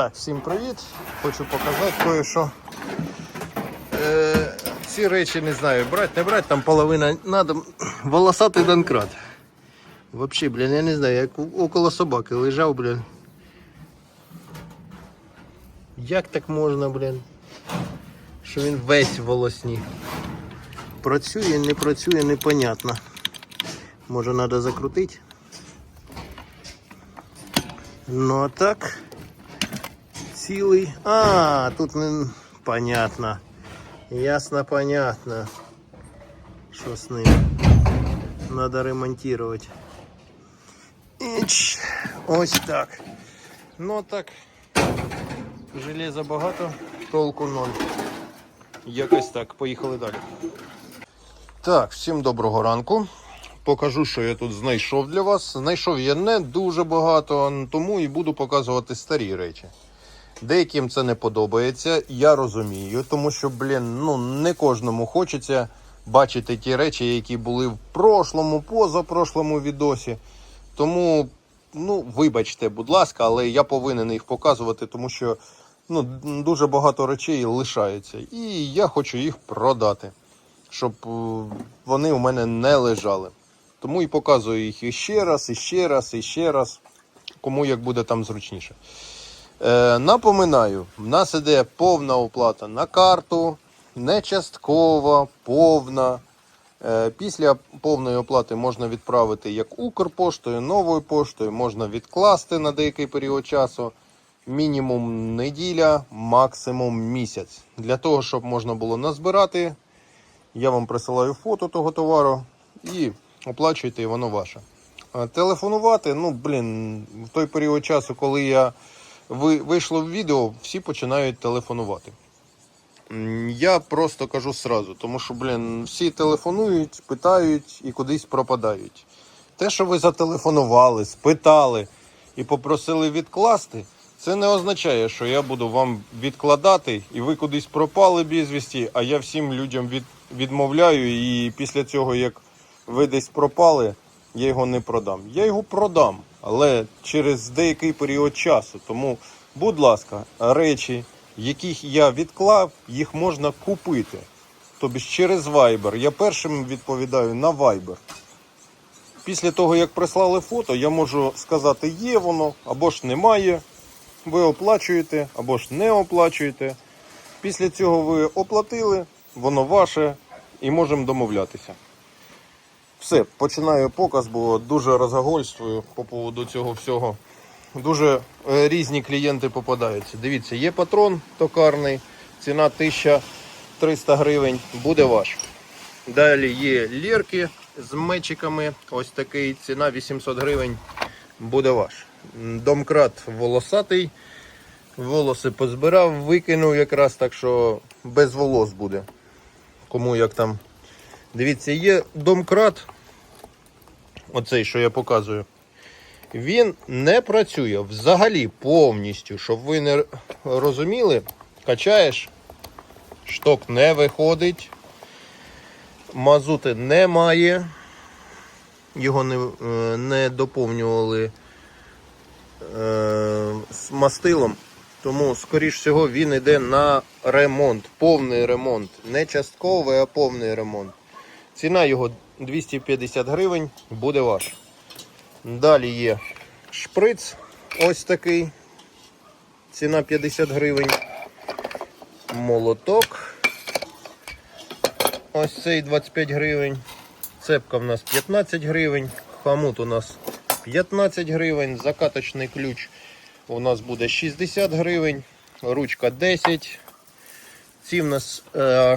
Так, всім привіт. Хочу показати кое-що. Е, ці речі не знаю, брати, не брати, там половина надо. Волосатий донкрат. Вообще, блін, я не знаю, як около собаки лежав, блін. Як так можна, блін? Що він весь в волосні. Працює, не працює, непонятно. Може треба закрутити. Ну а так. Цілий. А, тут не понятно. Ясно, понятно. Що з ним? Надо ремонтувати. Іч. Ось так. Ну так. Железа багато, толку ноль. Якось так, поїхали далі. Так, всім доброго ранку. Покажу, що я тут знайшов для вас. Знайшов я не дуже багато, тому і буду показувати старі речі. Деяким це не подобається, я розумію, тому що, блін, ну не кожному хочеться бачити ті речі, які були в прошлому, позапрошлому відосі. Тому, ну, вибачте, будь ласка, але я повинен їх показувати, тому що ну, дуже багато речей лишається. І я хочу їх продати, щоб е, вони у мене не лежали. Тому і показую їх іще раз, іще раз, іще раз, кому як буде там зручніше. Е, напоминаю, в нас іде повна оплата на карту, не часткова, повна. Е, після повної оплати можна відправити як Укрпоштою, новою поштою, можна відкласти на деякий період часу. Мінімум неділя, максимум місяць. Для того, щоб можна було назбирати, я вам присилаю фото того товару і оплачуєте, і воно ваше. Телефонувати, ну, блін, в той період часу, коли я вийшло в відео, всі починають телефонувати. Я просто кажу сразу, тому що, блін, всі телефонують, питають і кудись пропадають. Те, що ви зателефонували, спитали і попросили відкласти, це не означає, що я буду вам відкладати і ви кудись пропали безвісті, а я всім людям від, відмовляю, і після цього, як ви десь пропали, я його не продам. Я його продам, але через деякий період часу. Тому, будь ласка, речі, яких я відклав, їх можна купити. Тобто через Viber. Я першим відповідаю на Viber. Після того, як прислали фото, я можу сказати, є воно або ж немає. Ви оплачуєте або ж не оплачуєте. Після цього ви оплатили, воно ваше і можемо домовлятися. Все, починаю показ, бо дуже розгогольствую по поводу цього всього. Дуже е, різні клієнти попадаються. Дивіться, є патрон токарний, ціна 1300 гривень, буде ваш. Далі є лірки з мечиками, ось такий, ціна 800 гривень, буде ваш. Домкрат волосатий, волоси позбирав, викинув якраз так, що без волос буде. Кому як там. Дивіться, є домкрат, оцей, що я показую. Він не працює взагалі повністю, щоб ви не розуміли, качаєш, шток не виходить, мазути немає, його не, е, не доповнювали е, мастилом, тому, скоріш всього, він йде на ремонт, повний ремонт. Не частковий, а повний ремонт. Ціна його 250 гривень, буде ваш. Далі є шприц, ось такий. Ціна 50 гривень. Молоток. Ось цей 25 гривень. Цепка в нас 15 гривень. Хамут у нас 15 гривень. Закаточний ключ у нас буде 60 гривень. Ручка 10. Ці в нас е,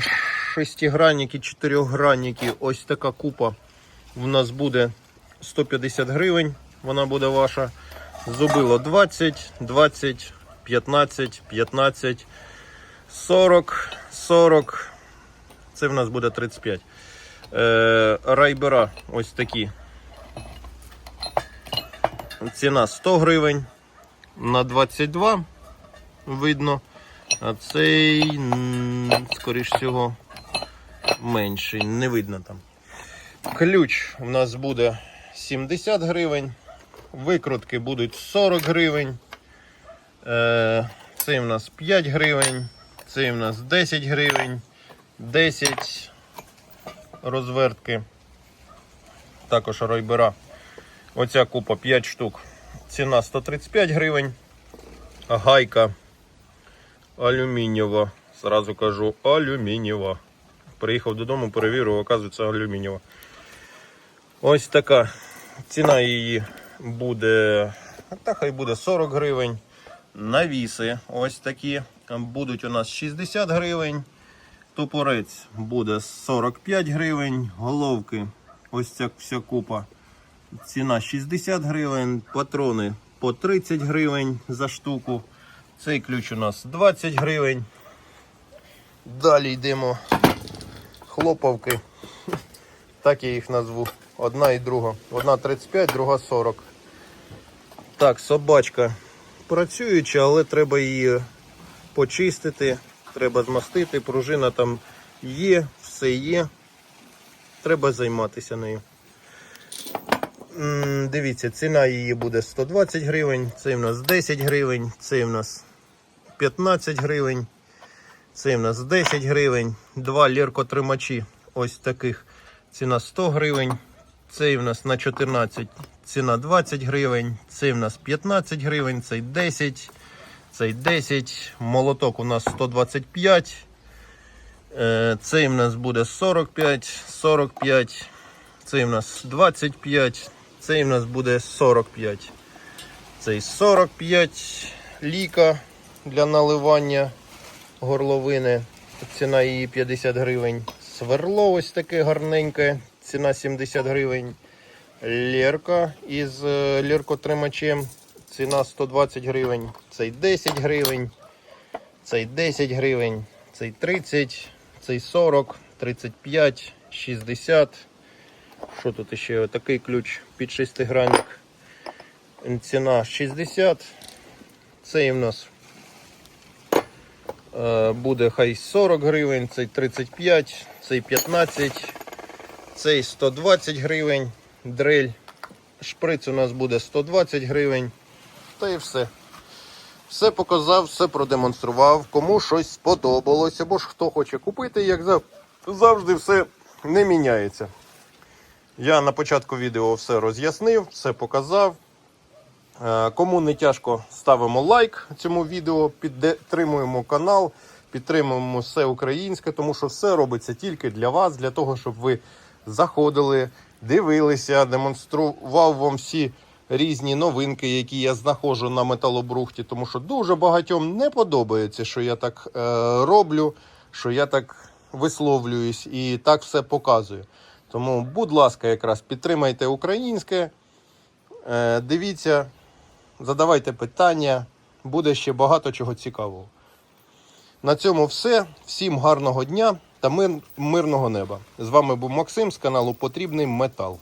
шестигранники, чотирьохгранники. Ось така купа в нас буде 150 гривень. Вона буде ваша. Зубило 20, 20, 15, 15, 40, 40. Це в нас буде 35. Е, райбера ось такі. Ціна 100 гривень на 22 видно. А цей, скоріш всього, менший, не видно там. Ключ у нас буде 70 гривень. Викрутки будуть 40 гривень. Е, цей в нас 5 гривень, цей в нас 10 гривень, 10 розвертки. Також ройбера. Оця купа 5 штук. Ціна 135 гривень. Гайка алюмінієва. Зразу кажу, алюмінієва. Приїхав додому, перевірив, оказується алюмінієва. Ось така. Ціна її буде. Та хай буде 40 гривень. Навіси ось такі. Будуть у нас 60 гривень. Топорець буде 45 гривень. Головки, ось ця вся купа. Ціна 60 гривень. Патрони по 30 гривень за штуку. Цей ключ у нас 20 гривень. Далі йдемо. Хлопавки. Так я їх назву. Одна і друга. Одна 35, друга 40. Так, собачка працююча, але треба її почистити, треба змастити. Пружина там є, все є. Треба займатися нею. Дивіться, ціна її буде 120 гривень, цей в нас 10 гривень, цей в нас 15 гривень, цей в нас 10 гривень, два ліркотримачі ось таких. Ціна 100 гривень. Цей в нас на 14, ціна 20 гривень, цей в нас 15 гривень, цей 10, цей 10, молоток у нас 125, е, цей в нас буде 45, 45, цей в нас 25, цей в нас буде 45. Цей 45 ліка для наливання горловини. Ціна її 50 гривень. Сверло ось таке гарненьке, ціна 70 гривень. Лєрка із е, ліркотримачем. Ціна 120 гривень. Цей 10 гривень. Цей 10 гривень. Цей 30, цей 40, 35, 60. Що тут ще? Такий ключ під шестигранник. Ціна 60. Цей в нас буде хай 40 гривень, цей 35, цей 15, цей 120 гривень. Дрель. Шприц у нас буде 120 гривень. Та і все. Все показав, все продемонстрував. Кому щось сподобалось, або ж хто хоче купити, як завжди все не міняється. Я на початку відео все роз'яснив, все показав. Е, Кому не тяжко, ставимо лайк цьому відео, підтримуємо канал, підтримуємо все українське, тому що все робиться тільки для вас, для того, щоб ви заходили, дивилися, демонстрував вам всі різні новинки, які я знаходжу на металобрухті, тому що дуже багатьом не подобається, що я так е, роблю, що я так висловлююсь і так все показую. Тому, будь ласка, якраз підтримайте українське, е, дивіться, задавайте питання, буде ще багато чого цікавого. На цьому все. Всім гарного дня та мир, мирного неба. З вами був Максим з каналу Потрібний Метал.